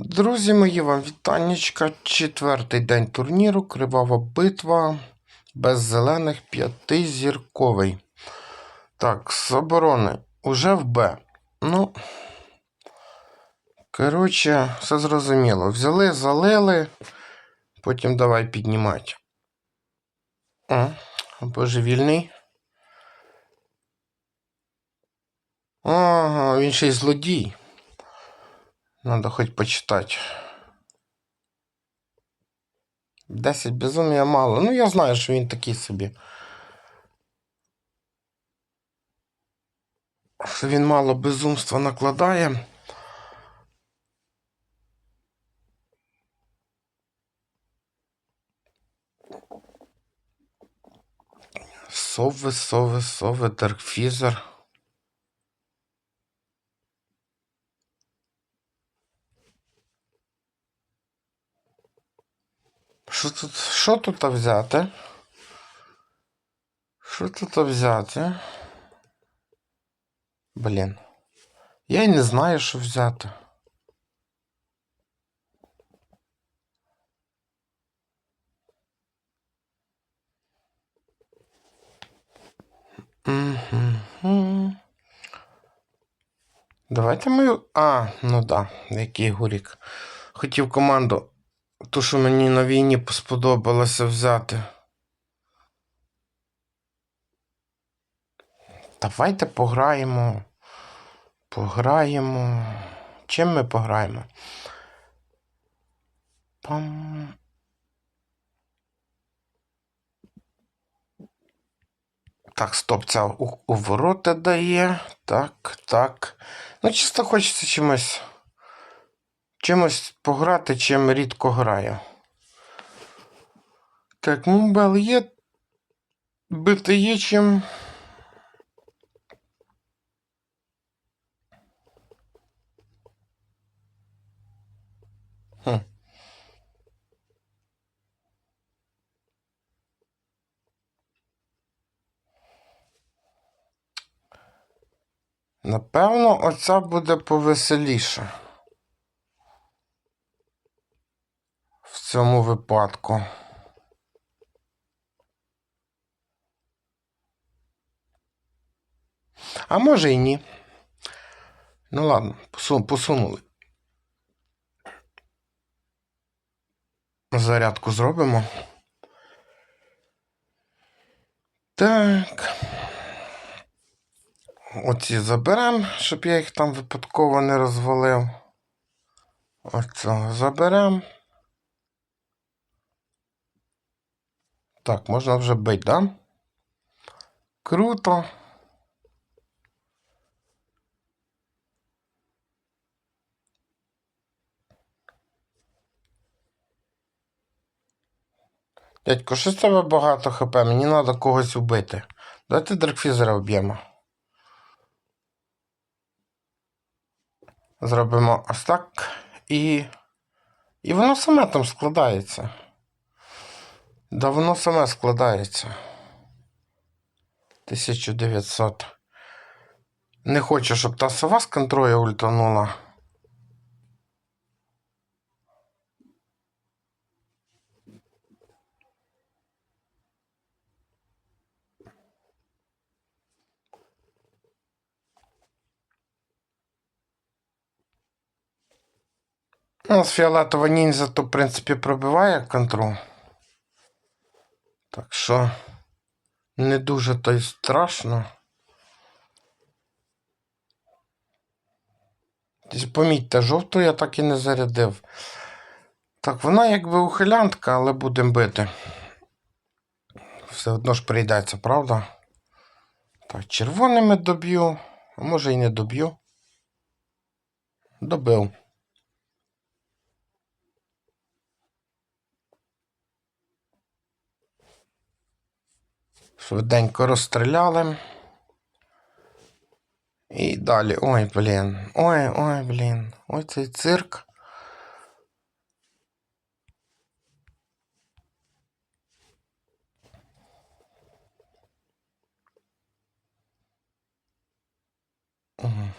Друзі мої, вам вітаннячка. Четвертий день турніру. Кривава битва. Без зелених п'ятизірковий. Так, з оборони. Уже в Б. Ну. Коротше, все зрозуміло. Взяли, залили. Потім давай піднімати. О, божевільний. Ага, він ще й злодій. Надо хоть почитать. 10 безумія мало. Ну, я знаю, що він такий собі. Що він мало безумства накладає. Сови, сови, сови, Даркфізер. Що тут, що тут взяти? Що тут взяти? Блін. Я не знаю, що взяти. Мгм. Давайте мою. А, ну да, який гурік. Хотів команду ту, що мені на війні сподобалося взяти. Давайте пограємо. Пограємо. Чим ми пограємо? Пам. Так, стоп, ця у, у ворота дає. Так, так. Ну, чисто хочеться чимось. Чимось пограти, чим рідко граю. Так, мумбел є. Бити є чим. Напевно, оця буде повеселіше. В цьому випадку. А може і ні. Ну ладно, посунули. Зарядку зробимо. Так. Оці заберемо, щоб я їх там випадково не розвалив. Оцього заберемо. Так, можна вже бить, да? Круто. Дядько, що з тебе багато хп? Мені треба когось убити. Давайте Дракфізера вб'ємо. Зробимо ось так. І. І воно саме там складається. Да воно саме складається. 1900. Не хочу, щоб та сова з контролю ультанула. У нас фіолетова ніндзя, то, в принципі, пробиває контроль. Так що не дуже то й страшно. Помітьте, жовту я так і не зарядив. Так, вона якби ухилянтка, але будемо бити. Все одно ж прийдеться, правда? Так, червоними доб'ю, а може і не доб'ю. Добив. Швиденько розстріляли. І далі. Ой, блін. Ой, ой, блін. Ой цей цирк. Мгм.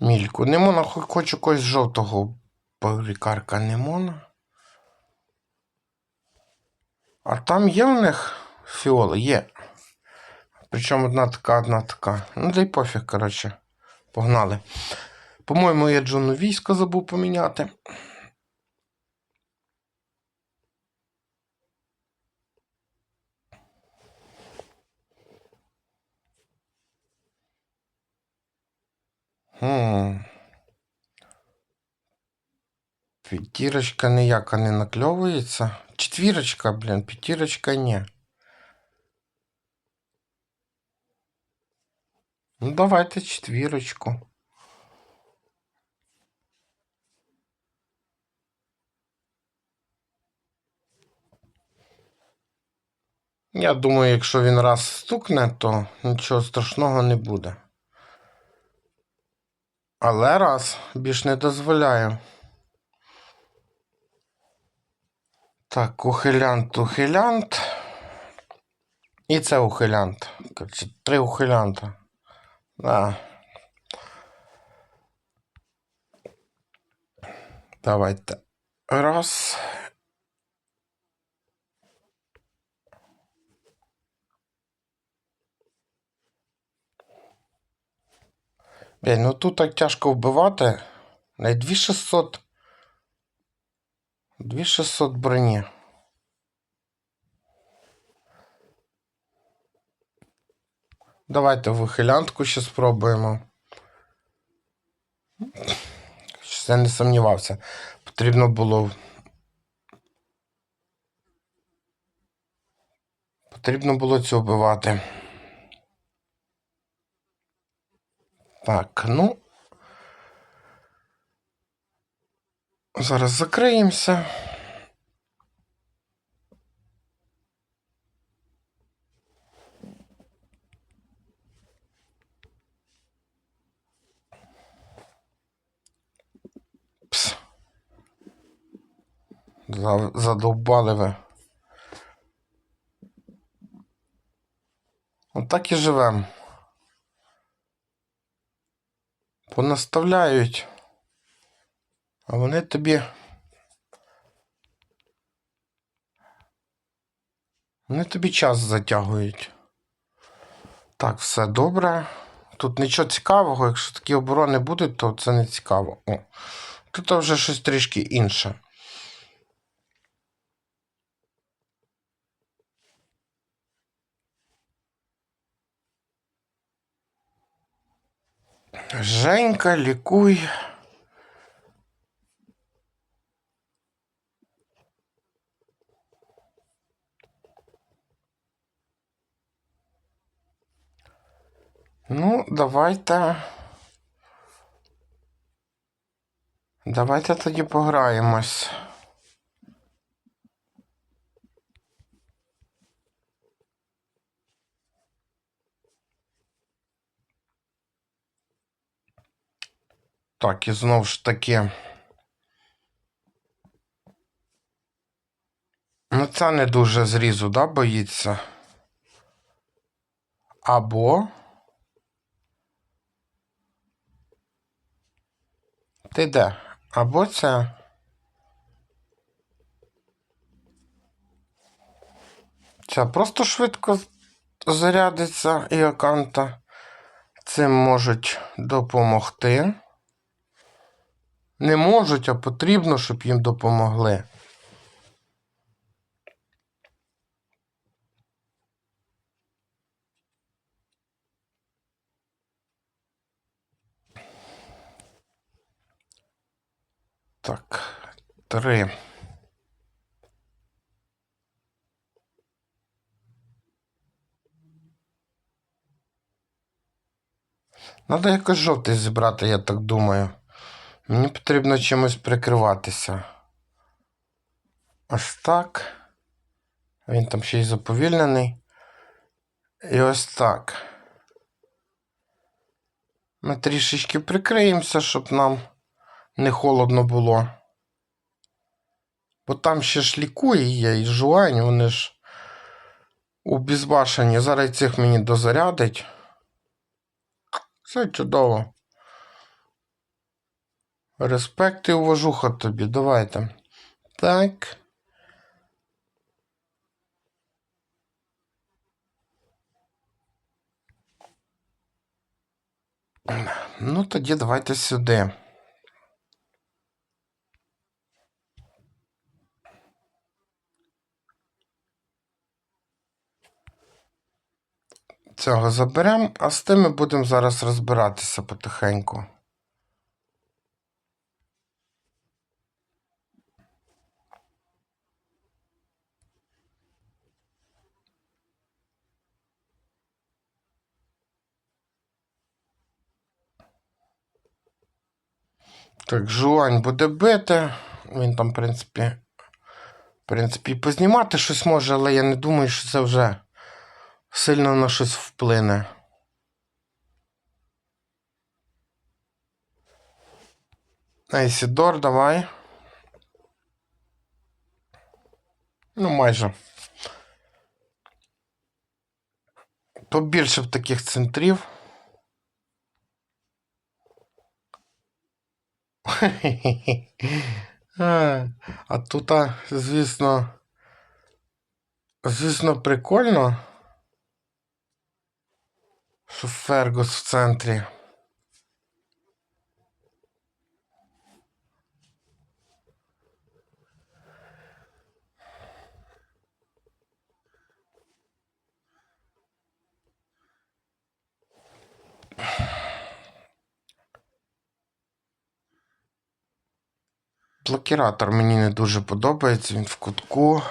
Мільку. Немона, хо- хочу когось жовтого полікарка Немона. А там є в них фіоли? Є. Причому одна така, одна така. Ну, дай пофіг, коротше. Погнали. По-моєму, я Джону військо забув поміняти. Хм. П'ятірочка ніяка не накльовується. Четвірочка, блін, п'ятірочка ні. Ну, давайте четвірочку. Я думаю, якщо він раз стукне, то нічого страшного не буде. Але раз більш не дозволяю. Так, ухилянт, ухилянт. І це ухилянт. Коротше, три ухилянта. Да. Давайте. Раз. Блін, ну тут так тяжко вбивати. Не 2600. 2600 броні. Давайте вихилянтку ще спробуємо. Щось Я не сумнівався. Потрібно було. Потрібно було цю вбивати. Так, ну. Зараз закриємося. Пс. За- Задовбали ви. Отак і живем. Понаставляють. А вони тобі. Вони тобі час затягують. Так, все добре. Тут нічого цікавого, якщо такі оборони будуть, то це не цікаво. О. Тут вже щось трішки інше. Женька, лікуй. Ну, давайте. Давайте тоді пограємось. Так, і знову ж таки. Ну, це не дуже зрізу, да, боїться. Або. Ти де? Або це. Це просто швидко зарядиться і аккаунта. Цим можуть допомогти. Не можуть, а потрібно, щоб їм допомогли. Так, три. Надо якось жовтий зібрати, я так думаю. Мені потрібно чимось прикриватися. Ось так. Він там ще й заповільнений. І ось так. Ми трішечки прикриємося, щоб нам не холодно було. Бо там ще ж лікує є і жуань, вони ж убізбашені. Зараз цих мені дозарядить. Все чудово. Респект і уважуха тобі, давайте. Так. Ну, тоді давайте сюди. Цього заберемо, а з тими будемо зараз розбиратися потихеньку. Так, Жуань буде бити. Він там, в принципі, в принципі, познімати щось може, але я не думаю, що це вже сильно на щось вплине. Айсідор, давай. Ну, майже. Побільше б таких центрів. А, тут, звісно, звісно, прикольно, що Фергус в центрі. Блокіратор мені не дуже подобається, він в кутку.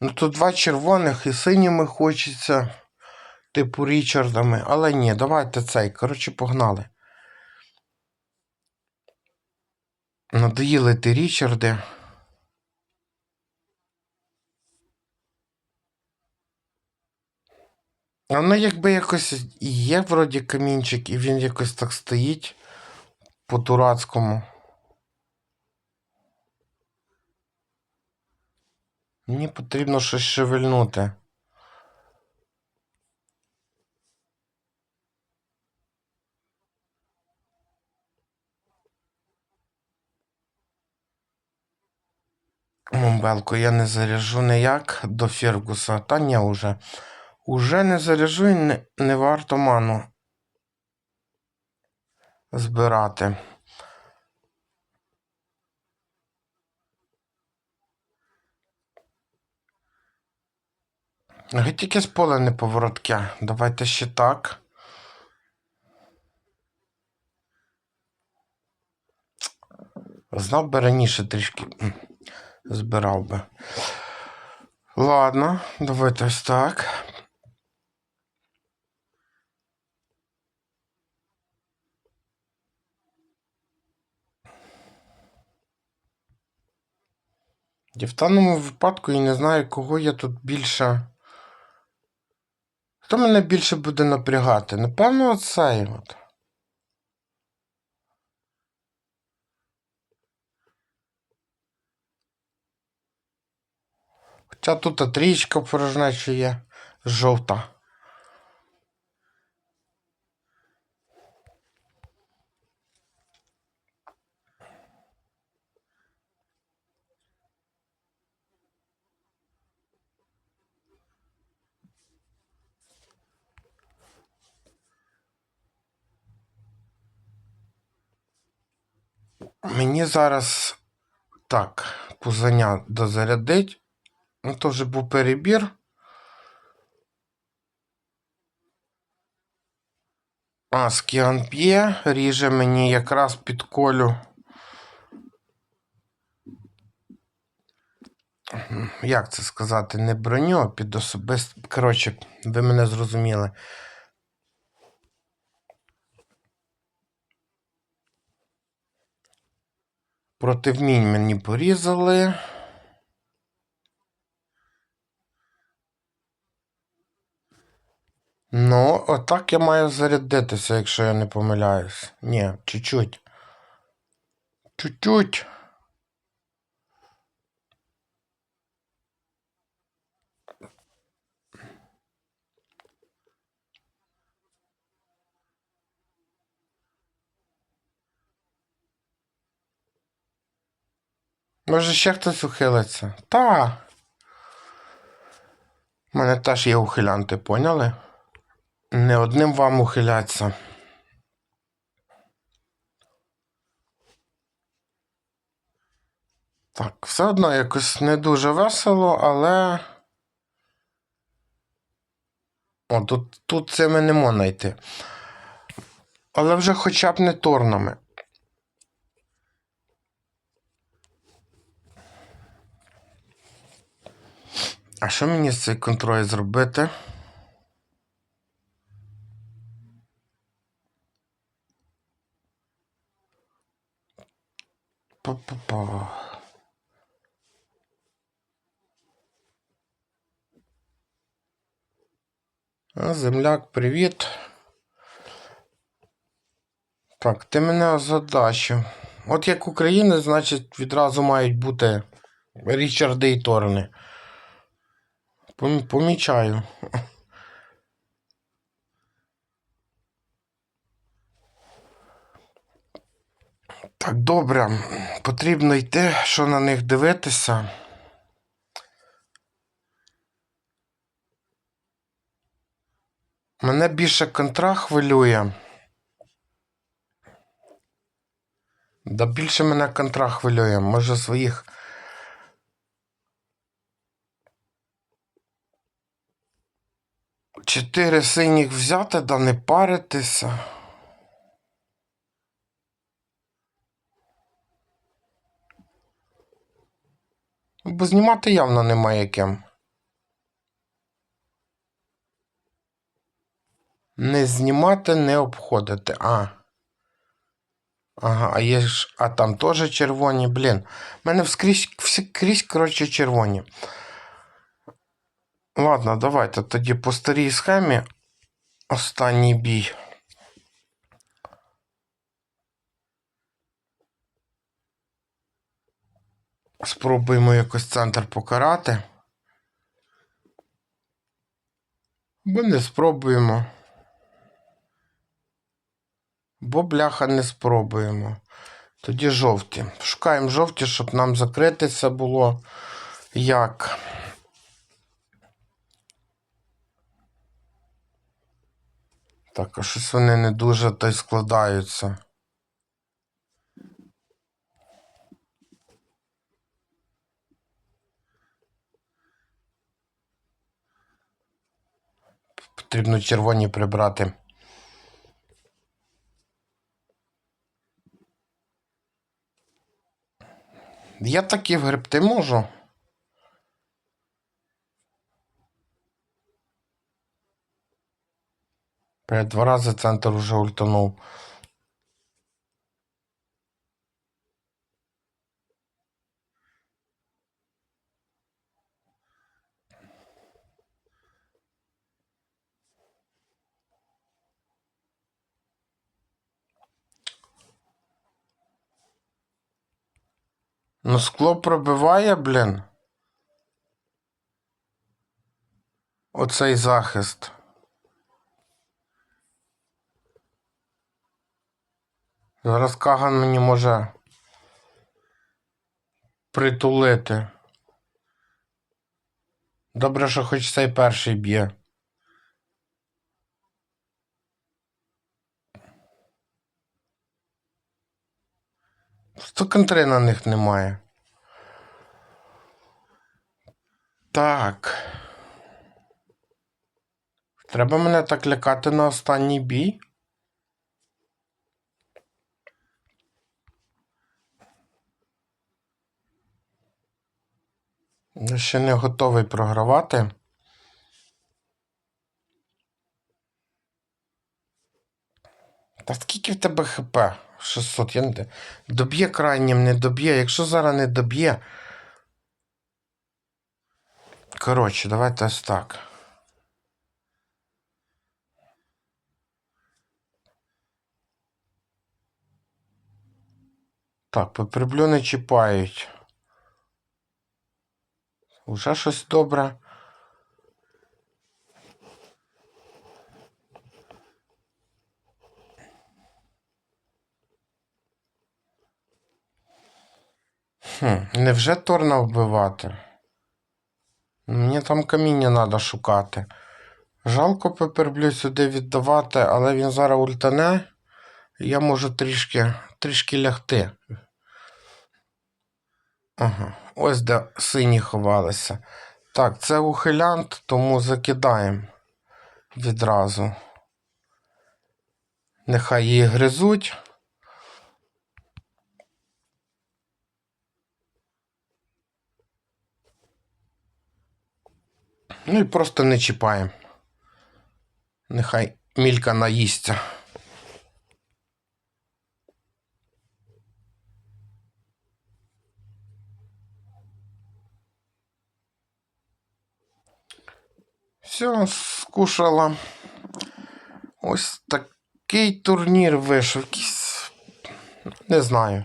Ну тут два червоних і синіми хочеться, типу Річардами. Але ні, давайте цей. Коротше, погнали. Надоїли ти Річарди. Воно якби якось є вроді камінчик, і він якось так стоїть по-дурацькому. Мені потрібно щось шевельнути. Мумбелку я не заряжу ніяк до Фергуса. Та ні, уже. Уже не заряжу і не, не варто ману збирати. Геть тільки з поля не поворотке. Давайте ще так. Знав би раніше трішки збирав би. Ладно, давайте ось так. І в даному випадку я не знаю, кого я тут більше. Хто мене більше буде напрягати? Напевно, оцей от. Хоча тут трічка порожнеча є жовта. Мені зараз так, пузаня дозарядить. Ну, то вже був перебір. А, скіан п'є, ріже мені якраз під колю. Як це сказати? Не броню, а під особисто. Коротше, ви мене зрозуміли. Проти вмінь мені порізали. Ну, отак я маю зарядитися, якщо я не помиляюсь. Ні, чуть-чуть. Чуть-чуть. Може ще хтось ухилиться? Та. У мене теж є ухилянти, поняли? Не одним вам ухиляться. Так, все одно якось не дуже весело, але. О, тут, тут це ми не можна йти. Але вже хоча б не торнами. А що мені з цей контроль зробити? Па-па-па. А, земляк, привіт. Так, ти мене озадачив. От як українець, значить, відразу мають бути Річарди і Торни. Пом- Помічаю. Так, добре. Потрібно йти, що на них дивитися. Мене більше контра хвилює. Да більше мене контра хвилює. Може своїх. Чотири синіх взяти, да не паритися. Бо знімати явно немає ким. Не знімати, не обходити. А. Ага, а є ж. А там теж червоні. Блін. У мене вскрізь, вскрізь, коротше, червоні. Ладно, давайте тоді по старій схемі. Останній бій. Спробуємо якось центр покарати. Бо не спробуємо. Бо бляха не спробуємо. Тоді жовті. Шукаємо жовті, щоб нам закритися було як. Так, а щось вони не дуже та й складаються. Потрібно червоні прибрати. Я такі в вгребти можу. Перед два рази центр уже ультанув. Ну, скло пробиває, блін. Оцей захист. Зараз Каган мені може притулити. Добре, що хоч цей перший б'є. Просто контри на них немає. Так. Треба мене так лякати на останній бій. Ще не готовий програвати. Та скільки в тебе ХП? 600. Я не... Доб'є крайнім, не доб'є. Якщо зараз не доб'є. Коротше, давайте ось так. Так, поприблю не чіпають. Уже щось добре. Хм, невже Торна вбивати? Мені там каміння треба шукати. Жалко пеперблю сюди віддавати, але він зараз ультане. Я можу трішки, трішки лягти. Ага, ось де сині ховалися. Так, це ухилянт, тому закидаємо відразу. Нехай її гризуть. Ну і просто не чіпаємо. Нехай мілька наїсться. Все, скушала. Ось такий турнір вийшов. Якийсь... Не знаю.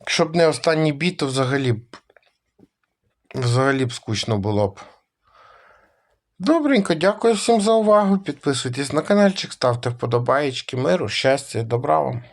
Якщо б не останній бій, то взагалі б. Взагалі б скучно було б. Добренько, дякую всім за увагу. Підписуйтесь на каналчик, ставте вподобаєчки, миру, щастя, добра вам.